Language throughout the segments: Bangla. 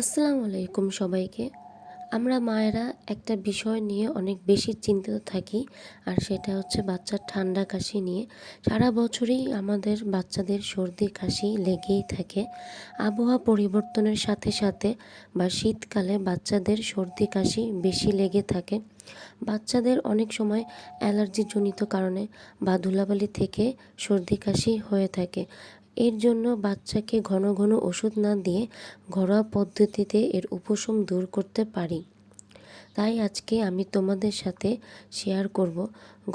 আসসালামু আলাইকুম সবাইকে। আমরা মায়েরা একটা বিষয় নিয়ে অনেক বেশি চিন্তিত থাকি, আর সেটা হচ্ছে বাচ্চার ঠান্ডা কাশি নিয়ে। সারা বছরই আমাদের বাচ্চাদের সর্দি কাশি লেগেই থাকে। আবহাওয়া পরিবর্তনের সাথে সাথে বা শীতকালে বাচ্চাদের সর্দি কাশি বেশি লেগে থাকে। বাচ্চাদের অনেক সময় অ্যালার্জিজনিত কারণে বা ধুলাবালি থেকে সর্দি কাশি হয়ে থাকে। এর জন্য বাচ্চাকে ঘন ঘন ওষুধ না দিয়ে ঘরোয়া পদ্ধতিতে এর উপশম দূর করতে পারি। তাই আজকে আমি তোমাদের সাথে শেয়ার করব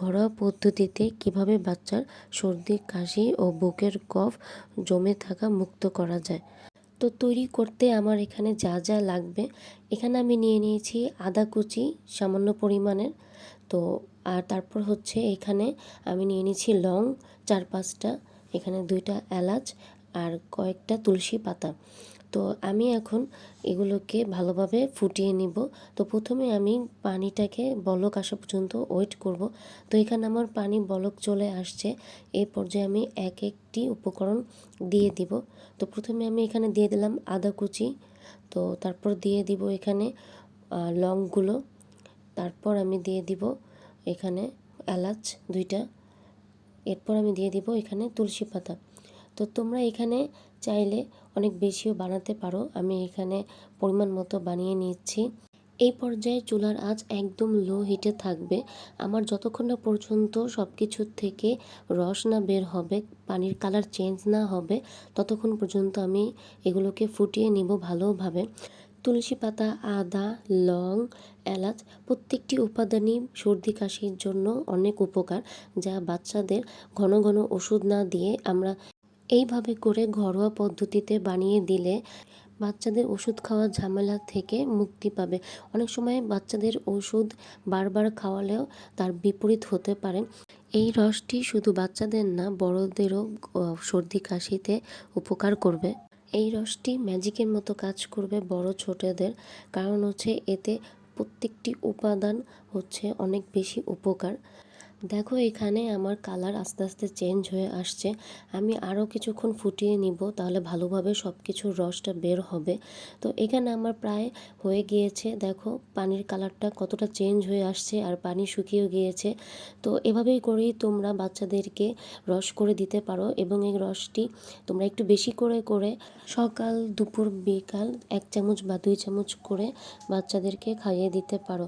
ঘরোয়া পদ্ধতিতে কীভাবে বাচ্চার সর্দি, কাশি ও বুকের কফ জমে থাকা মুক্ত করা যায়। তো তৈরি করতে আমার এখানে যা যা লাগবে, এখানে আমি নিয়ে নিয়েছি আদা কুচি সামান্য পরিমাণের। তো আর তারপর হচ্ছে এখানে আমি নিয়ে নিয়েছি লং চার পাঁচটা এখানে দুইটা এলাচ আর কয়েকটা তুলসী পাতা। তো আমি এখন এগুলোকে ভালোভাবে ফুটিয়ে নিব। তো প্রথমে আমি পানিটাকে বলক আসা পর্যন্ত ওয়েট করব। তো এখানে আমার পানি বলক চলে আসছে। এই পর্যায়ে আমি এক একটি উপকরণ দিয়ে দিব। তো প্রথমে আমি এখানে দিয়ে দিলাম আদা কুচি। তো তারপর দিয়ে দিব এখানে লংগুলো। তারপর আমি দিয়ে দিব এখানে এলাচ দুইটা। এরপর আমি দিয়ে দিব এখানে তুলসী পাতা। তো তোমরা এখানে চাইলে অনেক বেশিও বানাতে পারো। আমি এখানে পরিমাণ মতো বানিয়ে নিচ্ছি এই পর্যায়ে চুলার আঁচ একদম লো হিটে থাকবে। আমার যতক্ষণ না পর্যন্ত সব কিছুর থেকে রস না বের হবে, পানির কালার চেঞ্জ না হবে, ততক্ষণ পর্যন্ত আমি এগুলোকে ফুটিয়ে নিব ভালোভাবে। তুলসী পাতা, আদা, লং, এলাচ প্রত্যেকটি উপাদানই সর্দি কাশির জন্য অনেক উপকার, যা বাচ্চাদের ঘন ঘন ওষুধ না দিয়ে আমরা এইভাবে করে ঘরোয়া পদ্ধতিতে বানিয়ে দিলে বাচ্চাদের ওষুধ খাওয়ার ঝামেলা থেকে মুক্তি পাবে। অনেক সময় বাচ্চাদের ওষুধ বারবার খাওয়ালেও তার বিপরীত হতে পারে। এই রসটি শুধু বাচ্চাদের না, বড়দেরও সর্দি কাশিতে উপকার করবে। এই রসটি ম্যাজিকের মতো কাজ করবে বড় ছোটদের, কারণ হচ্ছে এতে প্রত্যেকটি উপাদান হচ্ছে অনেক বেশি উপকার। দেখো, এখানে আমার কালার আস্তে আস্তে চেঞ্জ হয়ে আসছে। আমি আরও কিছুক্ষণ ফুটিয়ে নিব, তাহলে ভালোভাবে সব কিছুর রসটা বের হবে। তো এখানে আমার প্রায় হয়ে গিয়েছে, দেখো, পানির কালারটা কতটা চেঞ্জ হয়ে আসছে আর পানি শুকিয়েও গিয়েছে। তো এভাবেই করেই তোমরা বাচ্চাদেরকে রস করে দিতে পারো এবং এই রসটি তোমরা একটু বেশি করে করে সকাল, দুপুর, বিকাল এক চামচ বা দুই চামচ করে বাচ্চাদেরকে খাইয়ে দিতে পারো।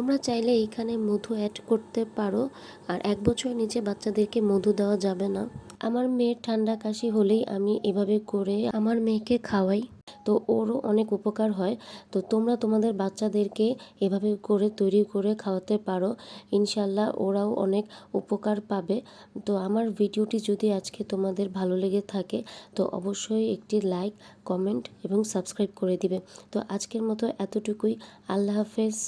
তোমরা চাইলে এইখানে মধু অ্যাড করতে পারো, আর এক বছর নিচে বাচ্চাদেরকে মধু দেওয়া যাবে না। আমার মেয়ের ঠান্ডা কাশি হলেই আমি এভাবে করে আমার মেয়েকে খাওয়াই। তো ওরও অনেক উপকার হয়। তো তোমরা তোমাদের বাচ্চাদেরকে এভাবে করে তৈরি করে খাওয়াতে পারো। ইনশাল্লাহ ওরাও অনেক উপকার পাবে। তো আমার ভিডিওটি যদি আজকে তোমাদের ভালো লেগে থাকে, তো অবশ্যই একটি লাইক কমেন্ট এবং সাবস্ক্রাইব করে দিবে। তো আজকের মতো এতটুকুই। আল্লাহ হাফেজ।